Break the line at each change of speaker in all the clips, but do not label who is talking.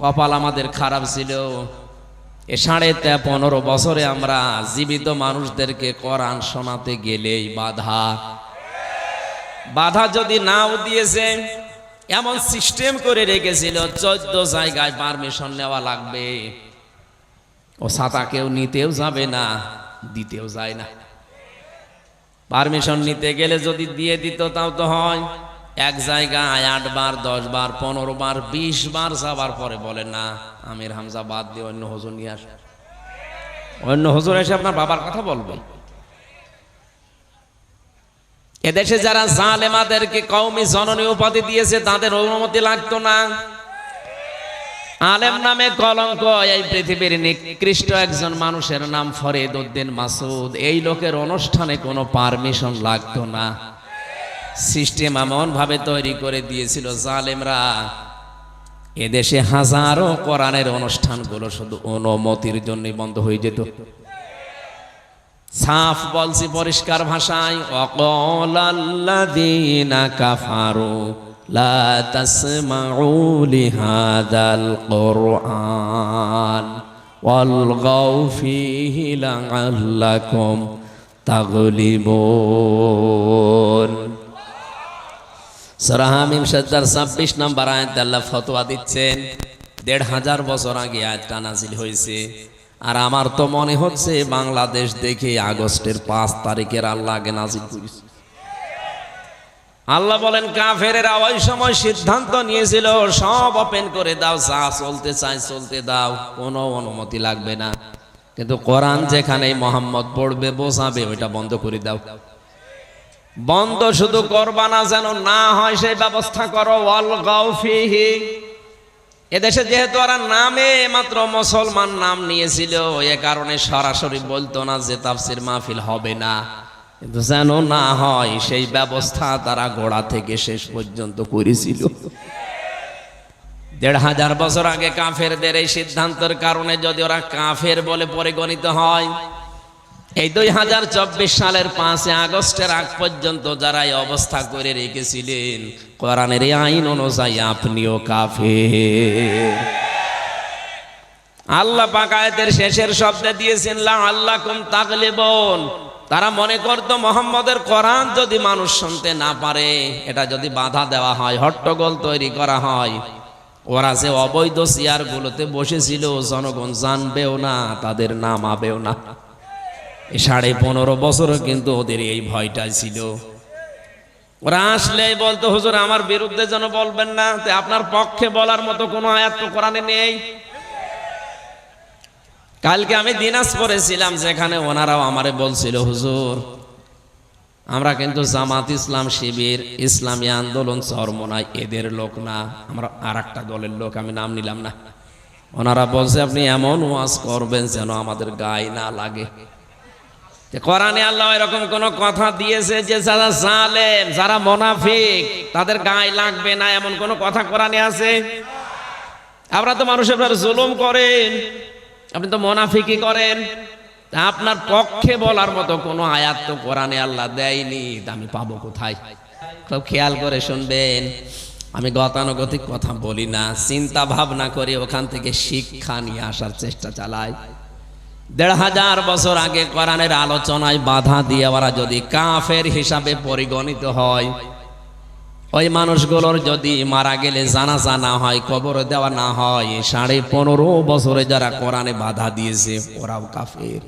কপাল আমাদের খারাপ ছিল। এ সাড়ে তে পনেরো বছরে আমরা জীবিত মানুষদেরকে কোরআন শোনাতে গেলেই বাধা। বাধা যদি নাও দিয়েছে, এমন সিস্টেম করে রেখেছিল, চোদ্দ জায়গায় পারমিশন নেওয়া লাগবে। ও ছাতা কেউ নিতেও যাবে না, দিতেও যায় না। পারমিশন নিতে গেলে যদি দিয়ে দিত তাও তো হয়। এক জায়গায় আট বার দশ বার পনেরো বার বিশ বার যাবার পরে বলে, না, আমির হামজা বাদ দিয়ে অন্য হজুর নিয়ে আস অন্য হজুর এসে আপনার বাবার কথা বলবে। এদেশে যারা জালেমাদেরকে কৌমি জননী উপাধি দিয়েছে, তাদের অনুমতি লাগতো না। আলেম নামে কলঙ্ক, এই পৃথিবীর নিকৃষ্ট একজন মানুষের নাম ফরিদ উদ্দিন মাসুদ এই লোকের অনুষ্ঠানে কোনো পারমিশন লাগতো না। সিস্টেম এমন ভাবে তৈরি করে দিয়েছিল জালেমরা। এদেশে হাজারো কোরআনের অনুষ্ঠানগুলো শুধু অনুমতির জন্যই বন্ধ হয়ে যেত। সাফ বলছি পরিষ্কার ভাষায় সূরা সজ্জার 26 নম্বর আয়াতে আল্লাহ ফতোয়া দিচ্ছেন, দেড় হাজার বছর আগে আয়াতটা নাজিল হয়েছে। আর আমার তো মনে হচ্ছে বাংলাদেশ দেখে আগস্টের পাঁচ তারিখের আল্লাহ আগে নাজিল করেছে। আল্লাহ বলেন, কাফেরেরা ওই সময় সিদ্ধান্ত নিয়েছিল, সব ওপেন করে দাও, যা চলতে চাই চলতে দাও, কোনো অনুমতি লাগবে না। কিন্তু কোরআন যেখানে মোহাম্মদ পড়বে, বোঝাবে, ওইটা বন্ধ করে দাও। বন্ধ শুধু করবা না যেন না হয়, সেই ব্যবস্থা করো। ওয়াল গাউফিহি এদেশে যেহেতু ওরা নামে, মাত্র মুসলমান নাম নিয়েছিল, এ কারণে সরাসরি বলতো না যে তাফসির মাহফিল হবে না। কিন্তু যেন না হয়, সেই ব্যবস্থা তারা গোড়া থেকে শেষ পর্যন্ত করেছিল। দেড় হাজার বছর আগে কাফেরদের এই সিদ্ধান্তের কারণে যদি ওরা কাফের বলে পরিগণিত হয় এই দুই হাজার চব্বিশ সালের পাঁচে আগস্টের আগ পর্যন্ত যারা অবস্থা করে রেখেছিলেন, কোরআনের আইন অনুযায়ী আপনিও কাফে আল্লাহ পাকায়তের শেষের শব্দে দিয়েছেন, লা আল্লাহ কুম তাগলিবন। তারা মনে করতো মোহাম্মদের কোরআন যদি মানুষ শুনতে না পারে, এটা যদি বাধা দেওয়া হয়, হট্টগোল তৈরি করা হয়। ওরা যে অবৈধ চেয়ারগুলোতে বসেছিল, জনগণ জানবেও না, তাদের নামাবেও না। এই সাড়ে পনেরো বছর কিন্তু ওদের এই ভয়টা ছিল। ওরা আসলে বলতো, হুজুর, আমার বিরুদ্ধে যেন বলবেন না আপনার পক্ষে বলার মতো কোনো আয়াত তো কোরআনে নেই। কালকে আমি দিনাজপুরে ছিলাম, যেখানে ওনারাও আমারে বলছিল, হুজুর, আমরা কিন্তু জামাত ইসলাম শিবির, ইসলামী আন্দোলন চরমনাই এদের লোক না, আমরা আর একটা দলের লোক, আমি নাম নিলাম না। ওনারা বলছে, আপনি এমন ওয়াজ করবেন যেন আমাদের গায়ে না লাগে। কোরআনে আল্লাহ এরকম কোন কথা দিয়েছে যে যারা জালেম, যারা মোনাফিক, তাদের গায়ে লাগবে না, এমন কোন কথা কোরআনে আছে? আপনারা তো মানুষের জুলুম করেন, আপনি তো মোনাফিকি করেন আপনার পক্ষে বলার মতো কোনো আয়াত তো কোরআনে আল্লাহ দেয়নি আমি পাবো কোথায়? খুব খেয়াল করে শুনবেন, আমি গতানুগতিক কথা বলি না, চিন্তা ভাবনা করে ওখান থেকে শিক্ষা নিয়ে আসার চেষ্টা চালাই। দেড় হাজার বছর আগে কোরআনের আলোচনায় বাধা দিয়ে ওরা যদি কাফের হিসাবে পরিগণিত হয়, ওই মানুষগুলোর যদি মারা গেলে জানাজা না হয়, কবর দেওয়া না হয়, সাড়ে পনেরো বছরে যারা কোরআনে বাধা দিয়েছে, ওরাও কাফের।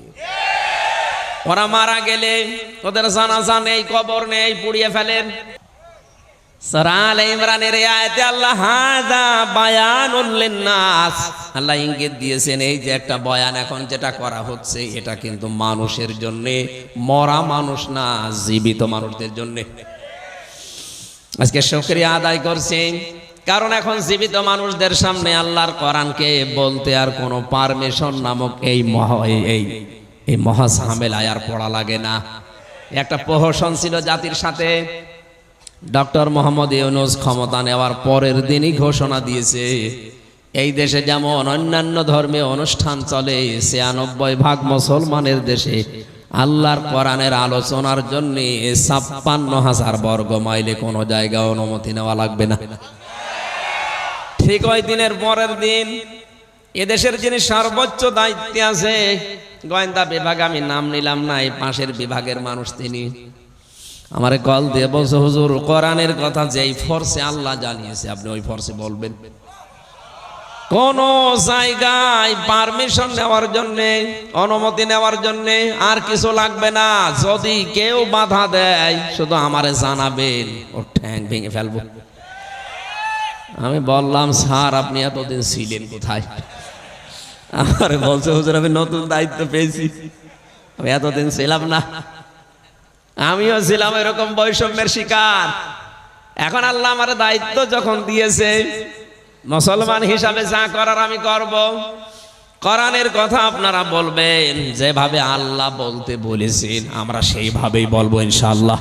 ওরা মারা গেলে ওদের জানাজা নেই, কবর নেই, পুড়িয়ে ফেলেন। সরাল ইমরানের এই যে একটা এখন যেটা করা হচ্ছে, এটা কিন্তু মানুষের জন্য, মরা মানুষ না, জীবিত মানুষদের জন্য। আজকে আদায় করছি, কারণ এখন জীবিত মানুষদের সামনে আল্লাহর কোরআনকে বলতে আর কোনো পারমিশন নামক এই মহা, এই- এই এই মহা ঝামেলায় আর পড়া লাগে না। একটা প্রহসন ছিল জাতির সাথে ডক্টর মোহাম্মদ ইউনুস ক্ষমতা নেওয়ার পরের দিনই ঘোষণা দিয়েছে। এই দেশে যেমন অন্যান্য ধর্মীয় অনুষ্ঠান চলে, ছিয়ানব্বই ভাগ মুসলমানের দেশে আল্লাহর কোরআনের আলোচনার জন্য ছাপ্পান্ন হাজার বর্গ মাইলে কোনো জায়গায় অনুমতি নেওয়া লাগবে না। ঠিক ওই দিনের পরের দিন এদেশের যিনি সর্বোচ্চ দায়িত্বে আছে, গোয়েন্দা বিভাগ আমি নাম নিলাম না, এই পাশের বিভাগের মানুষ তিনি। আমার কল দিয়ে বলছে, হুজুর, কোরআনের কথা যেই ফর্সে আল্লাহ জানিয়েছে, আপনি ওই ফর্সে বলবেন। কোন জায়গায় পারমিশন নেওয়ার জন্য, অনুমতি নেওয়ার জন্য আর কিছু লাগবে না। যদি কেউ বাধা দেয়, শুধু আমারে জানাবেন ও ঠ্যাং ভেঙে ফেলব। আমি বললাম, স্যার, আপনি এতদিন ছিলেন কোথায়? আমার বলছে, হুজুর, আমি নতুন দায়িত্ব পেয়েছি। আমি এতদিন ছিলাম না। আমিও ছিলাম এরকম বৈষম্যের শিকার। এখন আল্লাহ আমার দায়িত্ব যখন দিয়েছে, মুসলমান হিসাবে যা করার আমি করব। কোরআনের কথা আপনারা বলবেন, যেভাবে আল্লাহ বলতে বলেছেন, আমরা সেইভাবেই বলব ইনশাআল্লাহ।